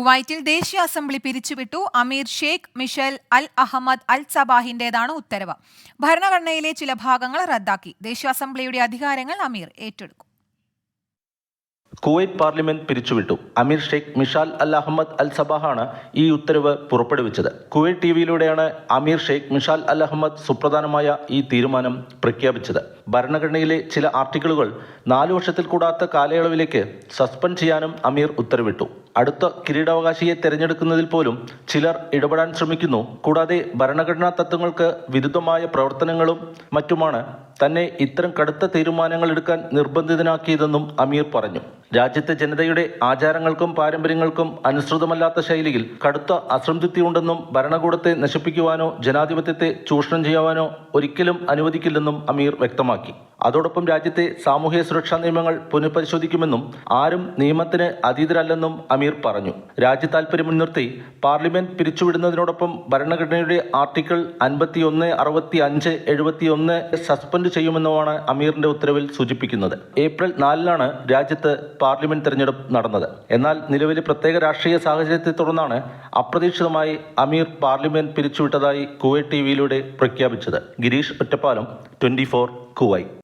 കുവൈറ്റിൽ ദേശീയ അസംബ്ലി പിരിച്ചുവിട്ടു അമീർ Sheikh Mishal Al Ahmad Al സബാഹിന്റേതാണ് ഉത്തരവ്. ഭരണഘടനയിലെ ചില ഭാഗങ്ങൾ റദ്ദാക്കി. ദേശീയ അസംബ്ലിയുടെ അധികാരങ്ങൾ അമീർ ഏറ്റെടുക്കും. കുവൈറ്റ് പാർലമെന്റ് പിരിച്ചുവിട്ടു. അമീർ ഷെയ്ഖ് മിഷാൽ അൽ അഹമ്മദ് അൽ സബാഹാണ് ഈ ഉത്തരവ് പുറപ്പെടുവിച്ചത്. കുവൈറ്റ് ടി വിയിലൂടെയാണ് അമീർ ഷെയ്ഖ് മിഷാൽ അൽ അഹമ്മദ് സുപ്രധാനമായ ഈ തീരുമാനം പ്രഖ്യാപിച്ചത്. ഭരണഘടനയിലെ ചില ആർട്ടിക്കിളുകൾ നാലു വർഷത്തിൽ കൂടാത്ത കാലയളവിലേക്ക് സസ്പെൻഡ് ചെയ്യാനും അമീർ ഉത്തരവിട്ടു. അടുത്ത കിരീടാവകാശിയെ തെരഞ്ഞെടുക്കുന്നതിൽ പോലും ചിലർ ഇടപെടാൻ ശ്രമിക്കുന്നു. കൂടാതെ ഭരണഘടനാ തത്വങ്ങൾക്ക് വിരുദ്ധമായ പ്രവർത്തനങ്ങളും മറ്റുമാണ് തന്നെ ഇത്തരം കടുത്ത തീരുമാനങ്ങൾ എടുക്കാൻ നിർബന്ധിതനാക്കിയതെന്നും അമീർ പറഞ്ഞു. രാജ്യത്തെ ജനതയുടെ ആചാരങ്ങൾക്കും പാരമ്പര്യങ്ങൾക്കും അനുസൃതമല്ലാത്ത ശൈലിയിൽ കടുത്ത അസംതൃപ്തിയുണ്ടെന്നും ഭരണകൂടത്തെ നശിപ്പിക്കുവാനോ ജനാധിപത്യത്തെ ചൂഷണം ചെയ്യുവാനോ ഒരിക്കലും അനുവദിക്കില്ലെന്നും അമീർ വ്യക്തമാക്കി. അതോടൊപ്പം രാജ്യത്തെ സാമൂഹ്യ സുരക്ഷാ നിയമങ്ങൾ പുനഃപരിശോധിക്കുമെന്നും ആരും നിയമത്തിന് അതീതരല്ലെന്നും അമീർ പറഞ്ഞു. രാജ്യ താൽപര്യം മുൻനിർത്തി പാർലമെന്റ് പിരിച്ചുവിടുന്നതിനോടൊപ്പം ഭരണഘടനയുടെ ആർട്ടിക്കിൾ അൻപത്തിയൊന്ന് അറുപത്തി അഞ്ച് എഴുപത്തിയൊന്ന് സസ്പെൻഡ് ചെയ്യുമെന്നുമാണ് അമീറിന്റെ ഉത്തരവിൽ സൂചിപ്പിക്കുന്നത്. ഏപ്രിൽ നാലിനാണ് രാജ്യത്ത് പാർലമെന്റ് തെരഞ്ഞെടുപ്പ് നടന്നത്. എന്നാൽ നിലവിലെ പ്രത്യേക രാഷ്ട്രീയ സാഹചര്യത്തെ തുടർന്നാണ് അപ്രതീക്ഷിതമായി അമീർ പാർലമെന്റ് പിരിച്ചുവിട്ടതായി കുവൈറ്റ് ടി വിയിലൂടെ പ്രഖ്യാപിച്ചത്. Girish Ottapalam twenty four Kuwait